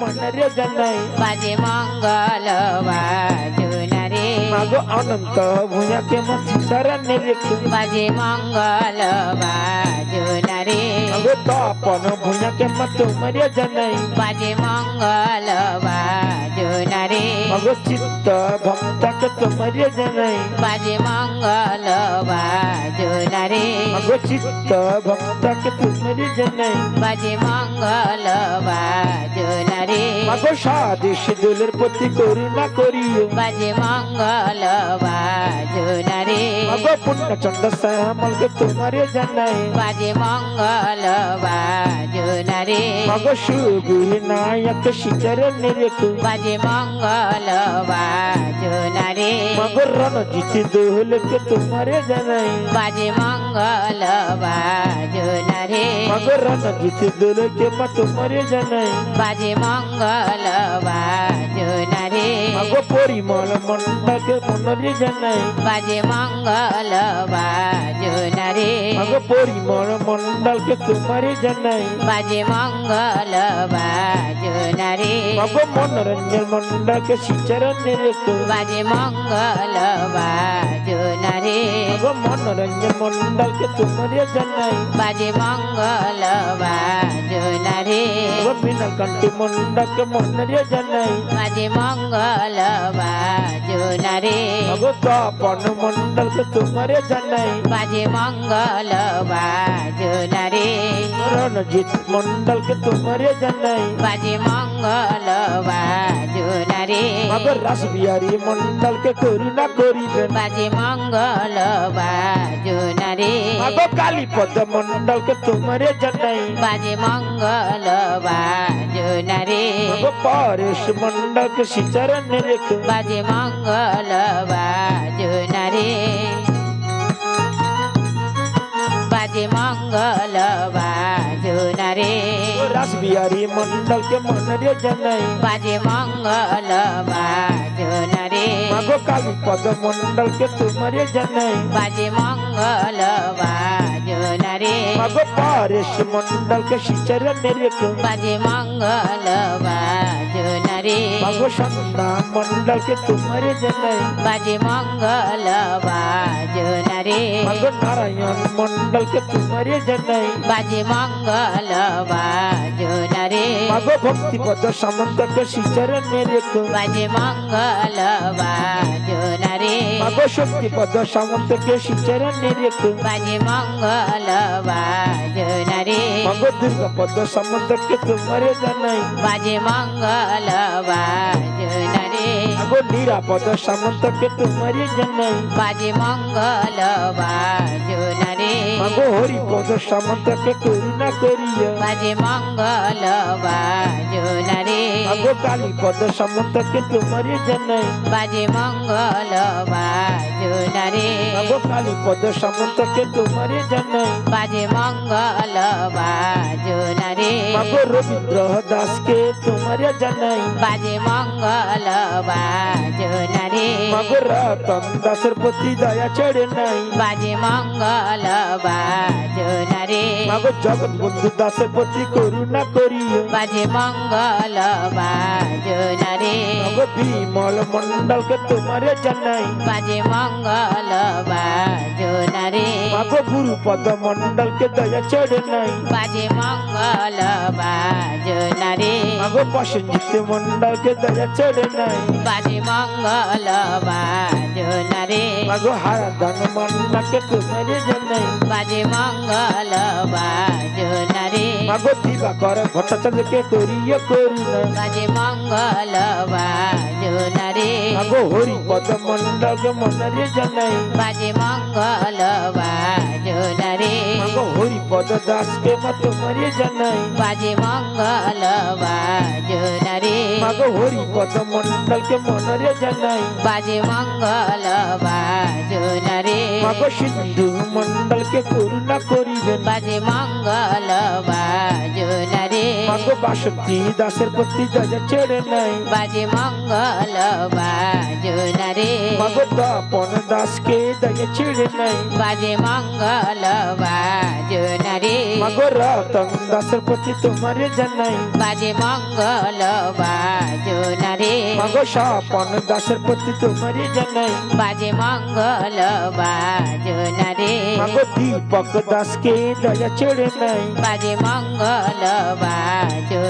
মনরে জানাই বাজে মঙ্গল বাজনা রে মাগো অনন্ত ভূয়াকে মতি শরণে রেখে বাজে মঙ্গল বাজনা রে মাগো তপন ভূয়াকে মত মরে জানাই বাজে মঙ্গল বাজনা রে। চিত্ত ভক্তকে তোমারে জানাই বাজে মঙ্গল বাজনা রে। চিত্ত ভক্তকে তোমারে জানাই বাজে মঙ্গল বাজনা রে। সাদেশ দোলের প্রতি করুণা করিও। বাজে মঙ্গল বাজনা রে। মাগো পুণ্যচন্দ্র শ্যামলকে তোমারে জানাই বাজে মঙ্গল বাজনা রে। মাগো সুগুরি নায়ক শিচরণে রেখে বাজে মঙ্গল বাজনা রে। জিতি দোলকে তোমারে জানাই। বাজে মঙ্গল বাজনা রে। জিতি দোলকে মা তোমারে জানাই। বাজে মঙ্গল বাজনা রে পরিমল মন্ডকে মনরে জানাই বাজে মঙ্গল বাজনা রে মাগো পরিমল মন্ডলকে তোমারে জানাই বাজে মঙ্গল বাজনা রে মাগো মনোরঞ্জন মন্ডলকে শিচরণে রেখে বাজে মঙ্গল বাজনা রে মাগো মনোরঞ্জন মন্ডলকে তোমারে জানাই বাজে মঙ্গল বাজনা রে মাগো মীনাকান্তি মন্ডলকে মনরে জানাই বাজে মঙ্গল বাজনা তপন মন্ডলকে তোমারে জানাই। বাজে মঙ্গল বাজনা রে রণজিৎ মন্ডলকে তোমারে জানাই। বাজে মঙ্গল বাজনা রে। মাগো রাসবিহারী মন্ডলকে করুণা করিবেন। বাজে মঙ্গল বাজনা রে। মাগো কালীপদ মন্ডলকে তোমারে জানাই। বাজে মঙ্গল বাজনা রে। মাগো পরেশ মন্ডলকে শিচরণে রেখে। বাজে মঙ্গল বাজনা রে। বাজে রাসবিহারী মন্ডলকে মনরে জানাই বাজে মঙ্গল বাজন রে মাগো কালী পদ মন্ডল কে তোমারে জানাই বাজে মঙ্গল বাজন রে মাগো পরেশ মন্ডলকে শিচরণে রেখে বাজে মঙ্গল বাজনা রে মাগো সন্ধ্যা মন্ডলকে তোমারে জানাই বাজে মঙ্গল বাজনা রে মাগো নারায়ণ মন্ডলকে তোমারে জানাই বাজে মঙ্গল বাজনা রে পদ সামন্তকে শিচরণে রেখে বাজে মঙ্গল বাজনা রে পদ শক্তিপদ সামন্তকে শিচরণে রেখে। বাজে মঙ্গল বাজনা রে মাগো দুর্গাপদ সামন্তকে তোমারে জানাই। বাজে মঙ্গল বাজনা রে মাগো নিরাপদ সামন্তকে তোমারে জানাই। বাজে মঙ্গল বাজনা মাগো হরিপদ সামন্তকে করুণা করিয়া। বাজে মঙ্গল বাজনা রে মাগো কালীপদ সামন্তকে তোমারে জানাই। বাজে মঙ্গল বাজনা রে মাগো কালীপদ সামন্তকে তোমারে জানাই। বাজে মঙ্গল বাজনা রে মাগো রবীন্দ্র দাসকে তোমারে জানাই। বাজে মঙ্গল বাজনা রে মাগো রতন দাসের প্রতি দয়া চড়ে নাই। বাজে মঙ্গল বাজনা রে মাগো জগৎ বন্ধু দাসের প্রতি করুণা করিও। বাজে মঙ্গল বাজনা রে মাগো বিমল মন্ডলকে তোমারে জানাই। বাজে মঙ্গল বাজনা রে মাগো গুরুপদ মন্ডলকে দয়া চড়ে নাই। বাজে মঙ্গল বাজনা রে মাগো প্রসেনজিৎ মন্ডলকে দয়া চড়ে নাই। বাজে মঙ্গল রে হারাধন তোমারে জানাই বাজে মঙ্গল বাজনা রে মাগো দিবাকর ভট্টাচার্যকে করিও করুণা বাজে মঙ্গল বাজনা রে মাগো হরিপদ মন্ডলকে মনরে জানাই। বাজে মঙ্গল বাজনা রে মাগো দাসকে মা তোমারে জানাই। বাজে মঙ্গল বাজনা রে মাগো মন্ডলকে মনরে জানাই। বাজে মঙ্গল বাজনা সিন্ধু মন্ডলকে করুণা করিবেন। বাজে মঙ্গল বাজনা মাগো বাসন্তী দাসের প্রতি দয়া ছেড়ে নাই। বাজে মঙ্গল বাজুন রে মাগো তপন দাসকে দয়া ছেড়ে নাই। বাজে মঙ্গল বাজুন রে মাগো রতন দাসের প্রতি তোমার জানাই বাজে মঙ্গল বাজুন রে মাগো স্বপন দাসের প্রতি তোমার জানাই বাজে মঙ্গল বাজুন রে মাগো দীপক দাসকে দয়া ছেড়ে নাই। বাজে মঙ্গল বাজুন রে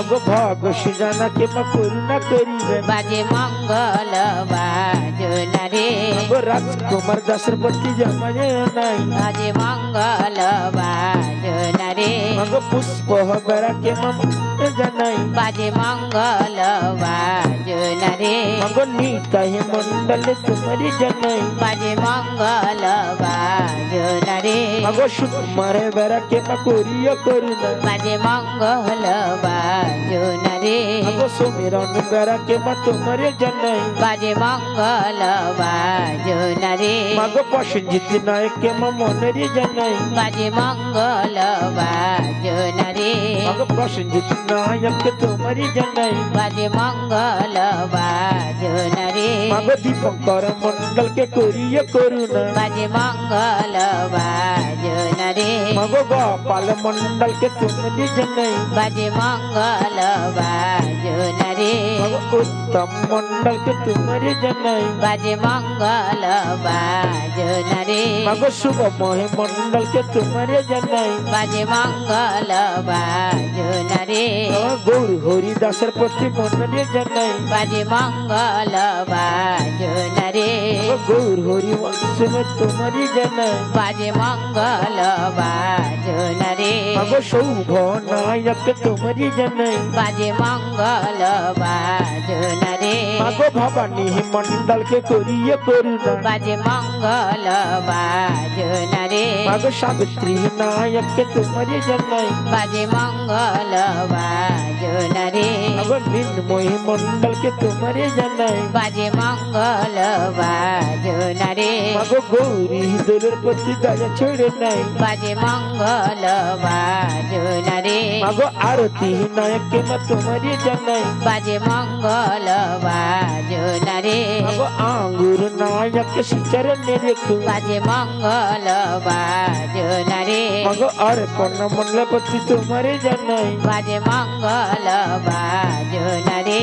মাগো ভগ সুজানাকে মা করুণা করিবেন বাজে মঙ্গল বাজুন রে রাজকুমার দাসের প্রতি জমায় নাই। বাজে মঙ্গল বাজুন রে মাগো পুষ্প বেড়াকে মা জানাই। বাজে মঙ্গল বাজুন রে মাগো নিতাই মন্ডলে তোমার জানাই। বাজে মঙ্গল বাজুন রে মাগো সুকুমার বেড়াকে মা করিয়া করুণা বাজে মঙ্গল বাজুন রে মাগো সুমিরন বেড়াকে মা তোমার জানাই বাজে মঙ্গল বাজুন রে মাগো প্রসঞ্জিত নায়ককে মা মনের জানাই বাজে মঙ্গল বাজুন মাগো প্রসঞ্জিত নায়ককে তোমার জানাই বাজে মঙ্গল বাজুন রে মাগো দীপঙ্কর মন্ডলকে করিয়া করুণা বাজে মঙ্গল বাজুন রে মাগো গোপাল মন্ডলকে তুমি জানাই বাজে মঙ্গল বাজুন রে মাগো উত্তম মন্ডলকে তোমার জানাই বাজে মঙ্গল বাজুন রে মাগো শুভময় মন্ডলকে তোমার জানাই বাজে মঙ্গল বাজনারে গৌর হরি দাসের প্রতি মন্ডলে জানাই বাজে মঙ্গল বাজুন রে। মাগো গৌর হরি বংশে তোমার জানাই বাজে মঙ্গল বাজুন রে। মাগো সৌভ নায়ক তোমার জানাই বাজে মঙ্গল বাজুন রে। মাগো ভবানী মন্ডলকে করিয়া করুণা। বাজে মঙ্গল বাজুন রে। মাগো সাবিত্রী নায়ককে তোমার জানাই বাজে মঙ্গল বাজুন নির্ময় মন্ডলকে তোমার জানাই বাজে মঙ্গল বাজুন রে মাগো গৌরী দোলের প্রতি দয়া ছেড়ে নাই বাজে মঙ্গল বাজুন রে মাগো আরতি নায়ককে মা তোমার জানাই বাজে মঙ্গল বাজুন রে মাগো আঙ্গুর নায়ক শিচরণে রেখো বাজে মঙ্গল বাজুন রে মাগো অর্পণ মন্ডল প্রতি তোমার জানাই বাজে মঙ্গল বাজুন রে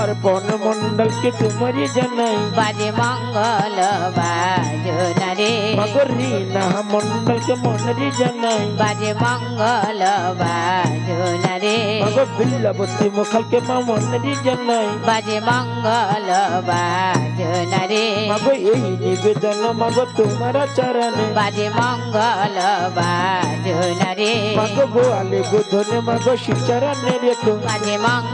অর্পণ মন্ডলকে তোমার জানাই। বাজে মঙ্গল বাজুন রে মাগো রিনা মন্ডলকে মনের জানাই। বাজে মঙ্গল বাজুন রে মাগো বিল্লাবতী মুখালকে মা মনের জানাই। বাজে মঙ্গল বাজুন রে মাগো এই নিবেদন মাগো তোমার চরণে। বাজে মঙ্গল বাজুন রে মাগো গোয়ালে গোধনে মাগো শিচরণে রেখো বাজে মঙ্গল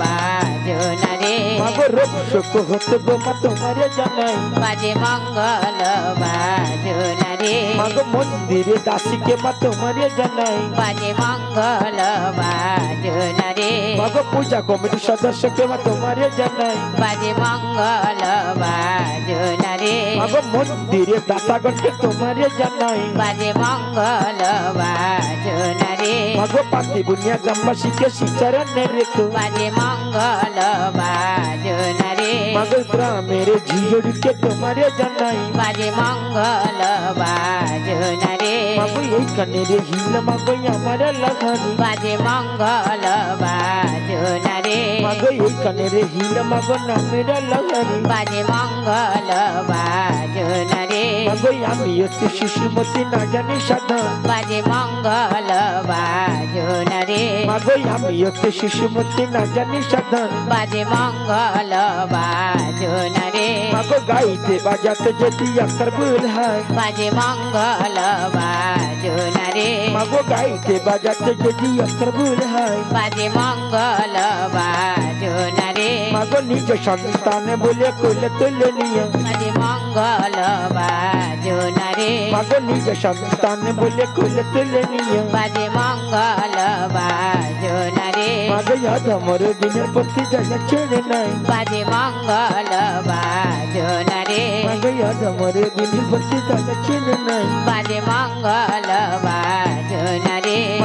বাজুন রে মাগো রূপ শোক হতে গো মা তোমার জানাই বাজে মঙ্গল বাজুন রে মাগো মন্দিরে দাসীকে মা তোমার জানাই বাজে মঙ্গল বাজুন রে মাগো পূজা কমিটি সদস্যকে মা তোমার জানাই বাজে মঙ্গল বাজুন রে মাগো মন্দিরে দাতাগণকে তোমার জানাই বাজে মঙ্গল বাজুন রে মাগো পাতি বুনিয়া গ্রামবাসীকে শিচরণে রেখো বাজে মঙ্গল বাজুন জানাই। বাজে মঙ্গল বাজুন রে মাগো এইখানে রে হিল মাগো আমার লাগানি। বাজে মঙ্গল বাজুন রে মাগো এইখানে রে হিল মাগো নামের লাগানি। বাজে মঙ্গল বাজুন রে মাগো আমি হচ্ছে শিশুমতি না জানি সাধন বাজে মঙ্গল বাজুন রে মাগো আমি হচ্ছে শিশুমতি না জানি সাধন বাজে মঙ্গল মাগো গাইতে বাজাতে যেটি আকার ভুল হয় বাজে মঙ্গল বাজুন রে মাগো গাইতে বাজাতে যেটি আকার ভুল হয় বাজে মঙ্গল বাজুন রে। মাগো নিজ সন্তান বলে কোলে তুলে নিয়ে। বাজে মঙ্গল বাজুন রে। মাগো নিজ সন্তান বলে কোলে তুলে নিয়ে। বাজে মঙ্গল বাজুন রে। মাগো ইয়াদ আমার দিনের প্রতি জায়গা ছেড়ে নাই। বাজে মঙ্গল বাজুন রে। মাগো ইয়াদ আমার দিনের প্রতি জায়গা ছেড়ে নাই। বাজে মঙ্গল বাজুন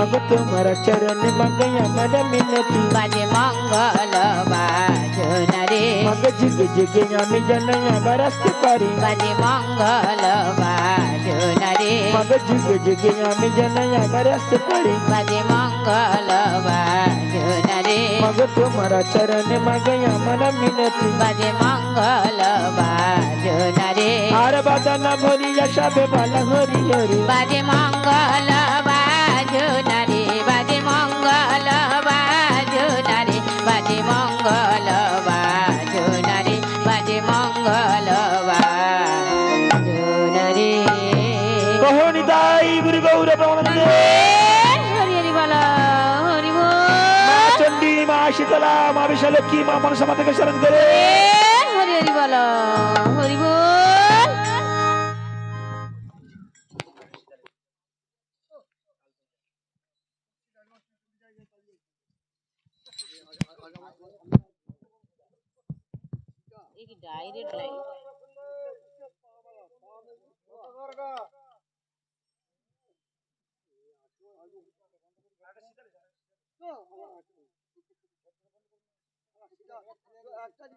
মগ তোমার চরণ মগ আমার মিনতি বাজে মঙ্গল বাজুনরে মগ জিগে জিগে আমি যেন আবার আসতে পারি বাজে মঙ্গল বাজুনরে মগ জিগে জিগে আমি যেন আবার আসতে পারি বাজে মঙ্গল বাজুনরে মগ তোমার চরণ মগ আমার মিনতি বাজে মঙ্গল বাজুনরে আর বাদন ভরিয়া সবে ভালো হরি হরি বাজে মঙ্গল বাজুনরে বাজে মঙ্গল বাজুনরে বাজে মঙ্গল বাজুনরে বাজে মঙ্গল বাজুনরে কহনি তাই গুরু গৌর ব্রহ্মানন্দে হরি হরি বল হরি মা চণ্ডী মা শীতলা মা বিশালক্ষী মা মনসা মাতাকে শরণ করে হরি হরি বল হরি বল। एक डायरेक्ट लाइन अच्छा